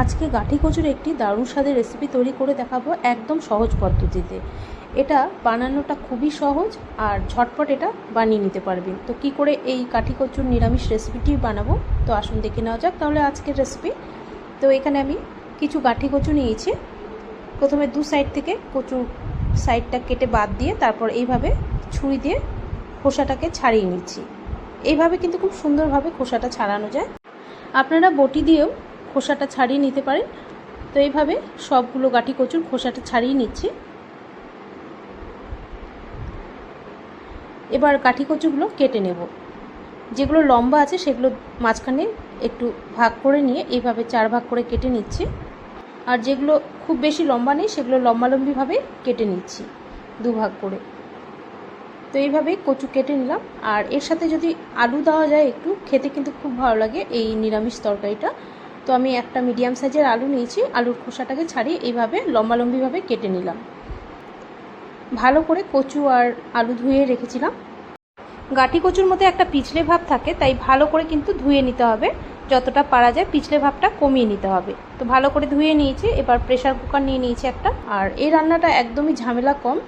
আজকে গাঠি কচুর একটি দারুণ স্বাদের রেসিপি তৈরি করে দেখাবো একদম সহজ পদ্ধতিতে। এটা বানানোটা খুবই সহজ আর ঝটপট এটা বানিয়ে নিতে পারবেন। তো কি করে এই কাঠি কচুর নিরামিষ রেসিপিটি বানাবো? তো আসুন দেখে নেওয়া যাক তাহলে আজকের রেসিপি তো এখানে আমি কিছু গাঠি কচু নিয়েছি। প্রথমে দু সাইড থেকে কচু সাইডটা কেটে বাদ দিয়ে তারপর এইভাবে ছুরি দিয়ে খোসাটাকে ছাড়িয়ে নিচ্ছি। এইভাবে কিন্তু খুব সুন্দরভাবে খোসাটা ছাড়ানো যায়। আপনারা বটি দিয়েও খোসাটা ছাড়িয়ে নিতে পারেন। তো এইভাবে সবগুলো গাঠি কচুর খোসাটা ছাড়িয়ে নিচ্ছি। এবার কাঠি কচুগুলো কেটে নেব। যেগুলো লম্বা আছে সেগুলো মাঝখানে একটু ভাগ করে নিয়ে এইভাবে চার ভাগ করে কেটে নিচ্ছি। আর যেগুলো খুব বেশি লম্বা নেই সেগুলো লম্বালম্বিভাবে কেটে নিচ্ছি দু ভাগ করে। তো এইভাবেই কচু কেটে নিলাম। আর এর সাথে যদি আলু দেওয়া যায় একটু, খেতে কিন্তু খুব ভালো লাগে এই নিরামিষ তরকারিটা। তো আমি একটা মিডিয়াম সাইজের আলু নিয়েছি, আলুর খোসাটাকে ছাড়িয়ে এইভাবে লম্বালম্বিভাবে কেটে নিলাম। ভালো করে কচু আর আলু ধুয়ে রেখেছিলাম। গাঠি কচুর মধ্যে একটা পিছলে ভাব থাকে, তাই ভালো করে কিন্তু ধুয়ে নিতে হবে। যতটা পারা যায় পিছলে ভাবটা কমিয়ে নিতে হবে। তো ভালো করে ধুয়ে নিয়েছি, এবার প্রেশার কুকার নিয়ে নিয়েছি একটা। আর এই রান্নাটা একদমই ঝামেলা কম।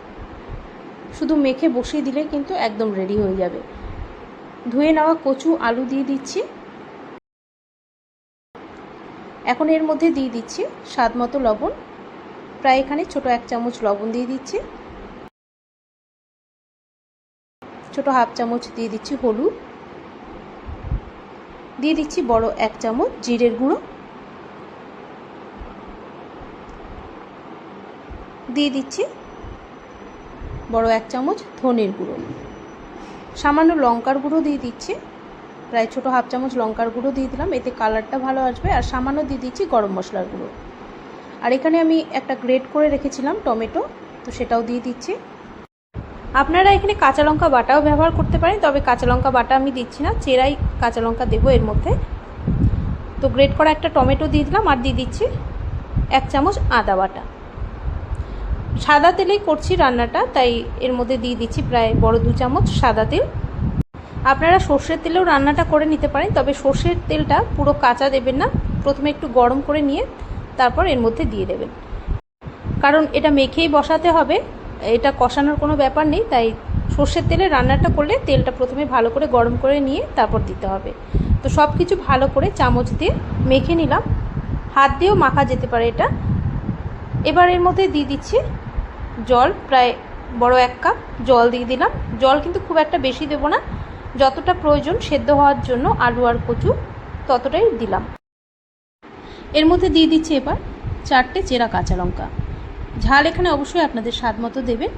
শুধু মেখে বসিয়ে দিলে কিন্তু একদম রেডি হয়ে যাবে। ধুয়ে নেওয়া কচু, আলু দিয়ে দিচ্ছি। এখন এর মধ্যে দিয়ে দিচ্ছি স্বাদ মতো লবণ। প্রায় এখানে ছোট এক চামচ লবণ দিয়ে দিচ্ছি। ছোট হাফ চামচ দিয়ে দিচ্ছি হলুদ। দিয়ে দিচ্ছি বড় এক চামচ জিরের গুঁড়ো। দিয়ে দিচ্ছি বড় এক চামচ ধনের গুঁড়ো। সামান্য লঙ্কার গুঁড়ো দিয়ে দিচ্ছি। প্রায় ছোটো হাফ চামচ লঙ্কার গুঁড়ো দিয়ে দিলাম, এতে কালারটা ভালো আসবে, আর সামান্য দিয়ে দিচ্ছি গরম মশলার গুঁড়ো। আর এখানে আমি একটা গ্রেট করে রেখেছিলাম টমেটো, তো সেটাও দিয়ে দিচ্ছি। আপনারা এখানে কাঁচা লঙ্কা বাটাও ব্যবহার করতে পারেন, তবে কাঁচা লঙ্কা বাটা আমি দিচ্ছি না, চেরাই কাঁচা লঙ্কা দেবো এর মধ্যে। তো গ্রেট করা একটা টমেটো দিয়ে দিলাম, আর দিয়ে দিচ্ছি এক চামচ আদা বাটা। সাদা তেলেই করছি রান্নাটা, তাই এর মধ্যে দিয়ে দিচ্ছি প্রায় বড় দু চামচ সাদা তেল। আপনারা সর্ষের তেলেও রান্নাটা করে নিতে পারেন, তবে সর্ষের তেলটা পুরো কাঁচা দেবেন না। প্রথমে একটু গরম করে নিয়ে তারপর এর মধ্যে দিয়ে দেবেন। কারণ এটা মেখেই বসাতে হবে, এটা কষানোর কোনো ব্যাপার নেই, তাই সর্ষের তেলে রান্নাটা করলে তেলটা প্রথমে ভালো করে গরম করে নিয়ে তারপর দিতে হবে। তো সব কিছু ভালো করে চামচ দিয়ে মেখে নিলাম। হাত দিয়েও মাখা যেতে পারে এটা। এবার এর মধ্যে দিয়ে দিচ্ছি জল, প্রায় বড় এক কাপ জল দিয়ে দিলাম। জল কিন্তু খুব একটা বেশি দেবো না যতটা প্রয়োজন সেদ্ধ হওয়ার জন্য আলু আর কচু ততটাই দিলাম। এর মধ্যে দিয়ে দিচ্ছি এবার চারটে চেরা কাঁচা লঙ্কা। ঝাল এখানে অবশ্যই আপনাদের স্বাদ মতো দেবেন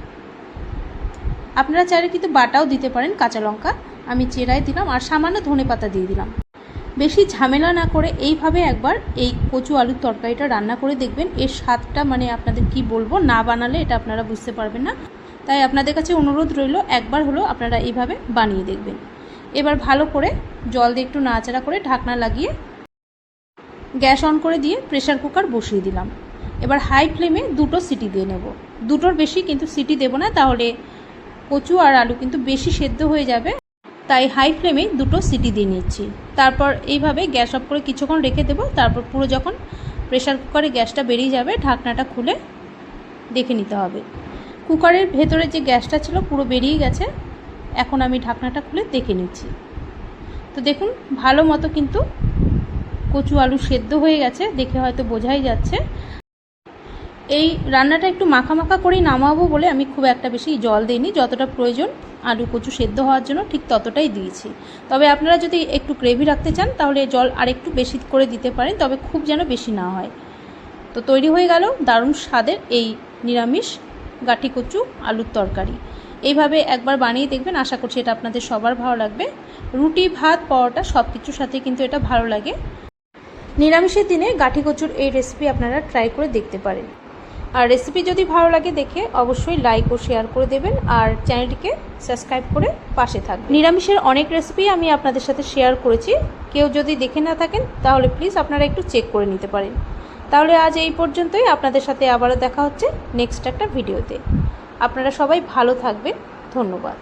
আপনারা চাইলে কিন্তু বাটাও দিতে পারেন কাঁচা লঙ্কা। আমি চেরাই দিলাম আর সামান্য ধনে পাতা দিয়ে দিলাম। বেশি ঝামেলা না করে এইভাবে একবার এই কচু আলুর তরকারিটা রান্না করে দেখবেন। এর স্বাদটা মানে আপনাদের কি বলব? না বানালে এটা আপনারা বুঝতে পারবেন না। তাই আপনাদের কাছে অনুরোধ রইল, একবার হলো আপনারা এইভাবে বানিয়ে দেখবেন। এবার ভালো করে জল দিয়ে একটু নাড়াচাড়া করে ঢাকনা লাগিয়ে গ্যাস অন করে দিয়ে প্রেশার কুকার বসিয়ে দিলাম। এবার হাই ফ্লেমে দুটো সিটি দিয়ে নেব। দুটোর বেশি কিন্তু সিটি দেব না, তাহলে কচু আর আলু কিন্তু বেশি সেদ্ধ হয়ে যাবে। তাই হাই ফ্লেমে দুটো সিটি দিয়ে নিচ্ছি। তারপর এইভাবে গ্যাস অফ করে কিছুক্ষণ রেখে দেবো। তারপর পুরো যখন প্রেশার কুকারে গ্যাসটা বেরিয়ে যাবে, ঢাকনাটা খুলে দেখে নিতে হবে। কুকারের ভেতরে যে গ্যাসটা ছিল পুরো বেরিয়ে গেছে। এখন আমি ঢাকনাটা খুলে দেখে নিচ্ছি। তো দেখুন, ভালো মতো কিন্তু কচু আলু সেদ্ধ হয়ে গেছে, দেখে হয়তো বোঝাই যাচ্ছে। এই রান্নাটা একটু মাখা মাখা করেই নামাবো বলে আমি খুব একটা বেশি জল দিইনি, যতটা প্রয়োজন আলু কচু সেদ্ধ হওয়ার জন্য ঠিক ততটাই দিয়েছি। তবে আপনারা যদি একটু গ্রেভি রাখতে চান, তাহলে জল আর একটু বেশি করে দিতে পারেন, তবে খুব যেন বেশি না হয়। তো তৈরি হয়ে গেল দারুণ স্বাদের এই নিরামিষ গাঠি কচু, আলুর তরকারি। এইভাবে একবার বানিয়ে দেখবেন, আশা করছি এটা আপনাদের সবার ভালো লাগবে। রুটি, ভাত, পরোটা সব কিছুর সাথে কিন্তু এটা ভালো লাগে। নিরামিষের দিনে গাঠি কচুর এই রেসিপি আপনারা ট্রাই করে দেখতে পারেন। আর রেসিপি যদি ভালো লাগে দেখে, অবশ্যই লাইক ও শেয়ার করে দেবেন আর চ্যানেলটিকে সাবস্ক্রাইব করে পাশে থাকবেন। নিরামিষের অনেক রেসিপি আমি আপনাদের সাথে শেয়ার করেছি। কেউ যদি দেখে না থাকেন, তাহলে প্লিজ আপনারা একটু চেক করে নিতে পারেন। তাহলে আজ এই পর্যন্তই। আপনাদের সাথে আবারও দেখা হচ্ছে নেক্সট একটা ভিডিওতে। আপনারা সবাই ভালো থাকবেন। ধন্যবাদ।